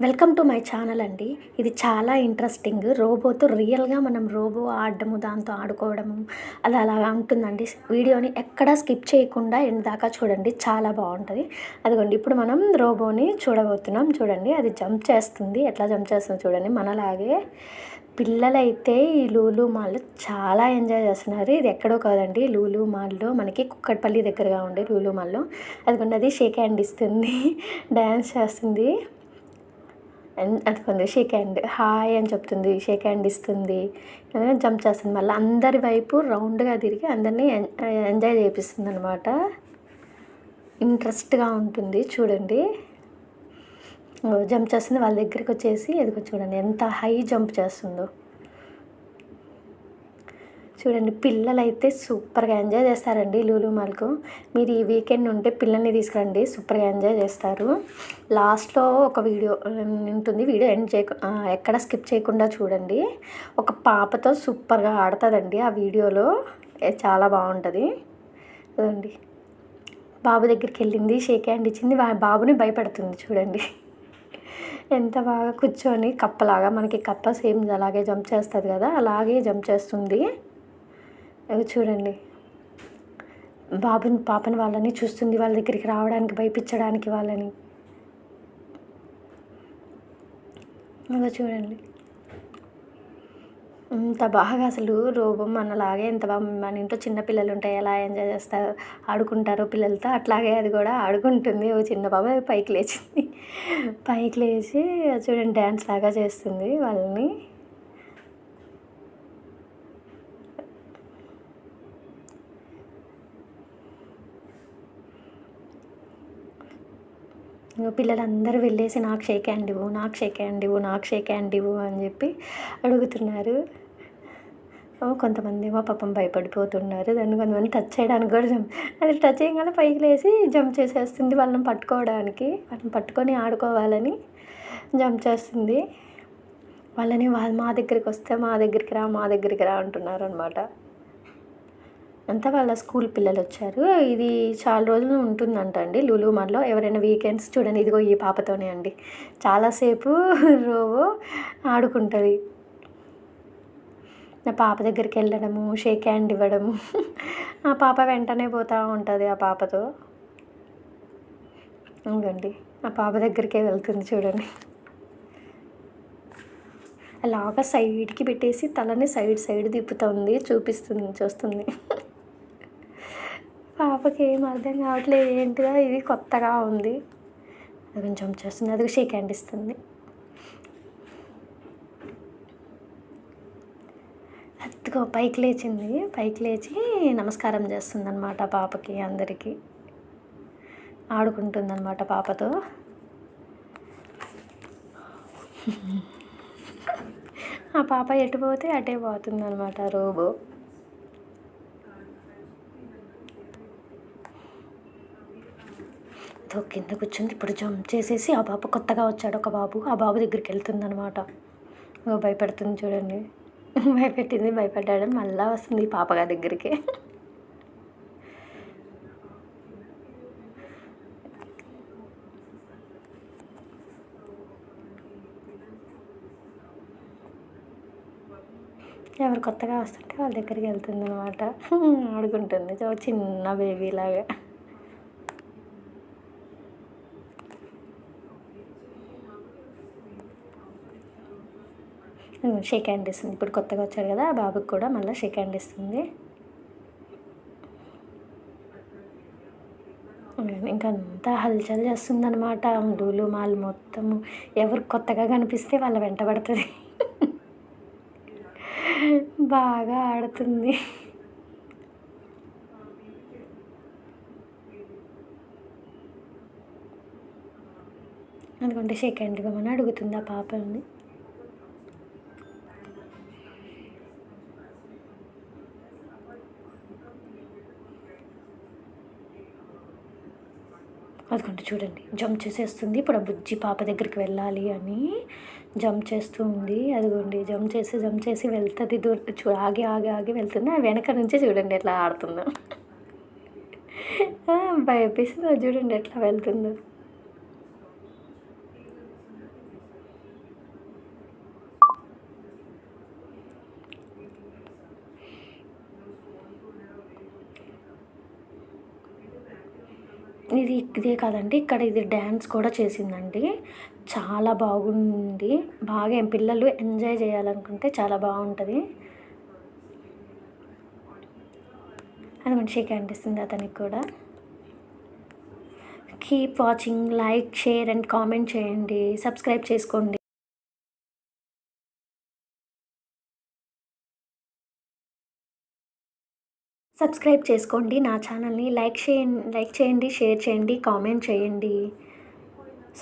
Welcome to my channel అండి. ఇది చాలా ఇంట్రెస్టింగ్. రోబోతో రియల్గా మనం రోబో ఆడడము దాంతో ఆడుకోవడము అలా అలాగా ఉంటుందండి. వీడియోని ఎక్కడా స్కిప్ చేయకుండా ఎండ్ దాకా చూడండి. చాలా బాగుంటుంది. అదిగోండి ఇప్పుడు మనం రోబోని చూడబోతున్నాం. చూడండి అది జంప్ చేస్తుంది. ఎట్లా జంప్ చేస్తుంది చూడండి. మనలాగే పిల్లలైతే ఈ లూలు మాల్లో చాలా ఎంజాయ్ చేస్తున్నారు. ఇది ఎక్కడో కాదండి. లూలు మాల్లో మనకి కుక్కట్పల్లి దగ్గరగా ఉండే లూలు మాల్లో. అదిగోండి అది షేక్ హ్యాండ్ ఇస్తుంది. డ్యాన్స్ చేస్తుంది. అందుకుంది షేక్ హ్యాండ్ హాయ్ అని చెప్తుంది. షేక్ హ్యాండ్ ఇస్తుంది. జంప్ చేస్తుంది. మళ్ళీ అందరి వైపు రౌండ్గా తిరిగి అందరినీ ఎంజాయ్ చేపిస్తుంది అనమాట ఇంట్రెస్ట్గా ఉంటుంది. చూడండి. జంప్ చేస్తుంది. వాళ్ళ దగ్గరికి వచ్చేసి ఎదుగు చూడండి. ఎంత హై జంప్ చేస్తుందో. చూడండి పిల్లలైతే సూపర్గా ఎంజాయ్ చేస్తారండి లూలు మాల్కు. మీరు ఈ వీకెండ్ ఉంటే పిల్లల్ని తీసుకురండి సూపర్గా ఎంజాయ్ చేస్తారు. లాస్ట్లో ఒక వీడియో ఉంటుంది. వీడియో ఎండ్ చేయ ఎక్కడ స్కిప్ చేయకుండా చూడండి. ఒక పాపతో సూపర్గా ఆడుతుందండి ఆ వీడియోలో. చాలా బాగుంటుంది. చూడండి బాబు దగ్గరికి వెళ్ళింది షేక్ హ్యాండ్ ఇచ్చింది బాబుని భయపెడుతుంది చూడండి. ఎంత బాగా కూర్చొని కప్పలాగా మనకి కప్ప సేమ్ అలాగే జంప్ చేస్తుంది కదా అలాగే జంప్ చేస్తుంది. అవి చూడండి. బాబుని పాపని వాళ్ళని చూస్తుంది వాళ్ళ దగ్గరికి రావడానికి భయపించడానికి వాళ్ళని. అలా చూడండి. ఇంత బాగా అసలు రూపం మనలాగే ఎంత బాగా మన ఇంట్లో చిన్నపిల్లలు ఉంటాయి ఎలా ఎంజాయ్ చేస్తారు ఆడుకుంటారో పిల్లలతో అట్లాగే అది కూడా ఆడుకుంటుంది. ఓ చిన్న బాబు పైకి లేచింది. పైకి లేచి చూడండి డ్యాన్స్ లాగా చేస్తుంది వాళ్ళని. పిల్లలందరూ వెళ్ళేసి నాకు షేక్ హ్యాండ్ ఇవ్వు నాకు షేక్ హ్యాండ్ ఇవ్వు నాకు షేక్ హ్యాండ్ ఇవ్వు అని చెప్పి అడుగుతున్నారు. కొంతమంది ఏమో పాపం భయపడిపోతున్నారు. దాన్ని కొంతమంది టచ్ చేయడానికి కూడా జంప్ అది టచ్ చేయగానే పైకి లేసి జంప్ చేసేస్తుంది వాళ్ళని పట్టుకోవడానికి. వాళ్ళని పట్టుకొని ఆడుకోవాలని జంప్ చేస్తుంది. వాళ్ళని వాళ్ళు మా దగ్గరికి వస్తే మా దగ్గరికి రా మా దగ్గరికి రా అంటున్నారు అనమాట అంతా వాళ్ళ స్కూల్ పిల్లలు వచ్చారు ఇది చాలా రోజులు ఉంటుందంట అండి లులు మాల్లో. ఎవరైనా వీకెండ్స్ చూడండి ఇదిగో ఈ పాపతోనే అండి. చాలాసేపు రోవో ఆడుకుంటుంది. నా పాప దగ్గరికి వెళ్ళడము షేక్ హ్యాండ్ ఇవ్వడము. ఆ పాప వెంటనే పోతూ ఉంటుంది ఆ పాపతో. అవునండి ఆ పాప దగ్గరికే వెళ్తుంది చూడండి. అలాగా సైడ్కి పెట్టేసి తలని సైడ్ సైడ్ తిప్పుతుంది చూపిస్తుంది చూస్తుంది. పాపకి ఏం అర్థం కావట్లేదు ఏంటిదా ఇది కొత్తగా ఉంది. అది కొంచెం చేస్తుంది అది షేక్ హ్యాండ్ ఇస్తుంది అదిగో పైకి లేచింది పైకి లేచి నమస్కారం చేస్తుంది అనమాట పాపకి అందరికీ. ఆడుకుంటుందన్నమాట పాపతో. ఆ పాప ఎటు పోతే అటే పోతుందన్నమాట రోబో. తో కింద కూర్చుంది. ఇప్పుడు జంప్ చేసేసి ఆ బాబు కొత్తగా వచ్చాడు ఒక బాబు. ఆ బాబు దగ్గరికి వెళ్తుంది అనమాట భయపెడుతుంది చూడండి. భయపెట్టింది భయపడ్డాడు. మళ్ళీ వస్తుంది పాపగారి దగ్గరికి. ఎవరు కొత్తగా వస్తుంటే వాళ్ళ దగ్గరికి వెళ్తుంది అనమాట ఆడుకుంటుంది చిన్న బేబీ షేక్ హ్యాండ్ ఇస్తుంది. ఇప్పుడు కొత్తగా వచ్చాడు కదా ఆ బాబుకి కూడా మళ్ళీ షేక్ హ్యాండ్ ఇస్తుంది. ఇంకంతా హల్చల్ చేస్తుందనమాట లూలు మాల్ మొత్తము. ఎవరు కొత్తగా కనిపిస్తే వాళ్ళ వెంట పడుతుంది. బాగా ఆడుతుంది. అందుకుంటే షేక్ హ్యాండ్ ఇవ్వమని అడుగుతుంది ఆ పాపల్ని అదిగోండి చూడండి జంప్ చేసేస్తుంది. ఇప్పుడు ఆ బుజ్జి పాప దగ్గరికి వెళ్ళాలి అని జంప్ చేస్తూ ఉంది. అదిగోండి జంప్ చేసి జంప్ చేసి వెళ్తుంది. దూర చూ ఆగి ఆగి ఆగి వెళ్తుంది. ఆ వెనక నుంచి చూడండి ఎట్లా ఆడుతుందో. భయపేసిందో చూడండి ఎట్లా వెళ్తుందో. ఇది ఇదే కాదండి ఇక్కడ ఇది డ్యాన్స్ కూడా చేసిందండి. చాలా బాగుంది. బాగా పిల్లలు ఎంజాయ్ చేయాలనుకుంటే చాలా బాగుంటుంది. అది మంచిగా అనిపిస్తుంది అతనికి కూడా. Keep watching like share and comment చేయండి. సబ్స్క్రైబ్ చేసుకోండి. సబ్స్క్రైబ్ చేసుకోండి నా ఛానల్ని. లైక్ చేయండి లైక్ చేయండి షేర్ చేయండి కామెంట్ చేయండి.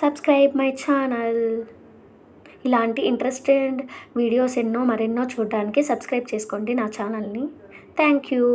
Subscribe my channel. ఇలాంటి ఇంట్రెస్టెడ్ వీడియోస్ ఎన్నో మరెన్నో చూడడానికి సబ్స్క్రైబ్ చేసుకోండి నా ఛానల్ని. Thank you.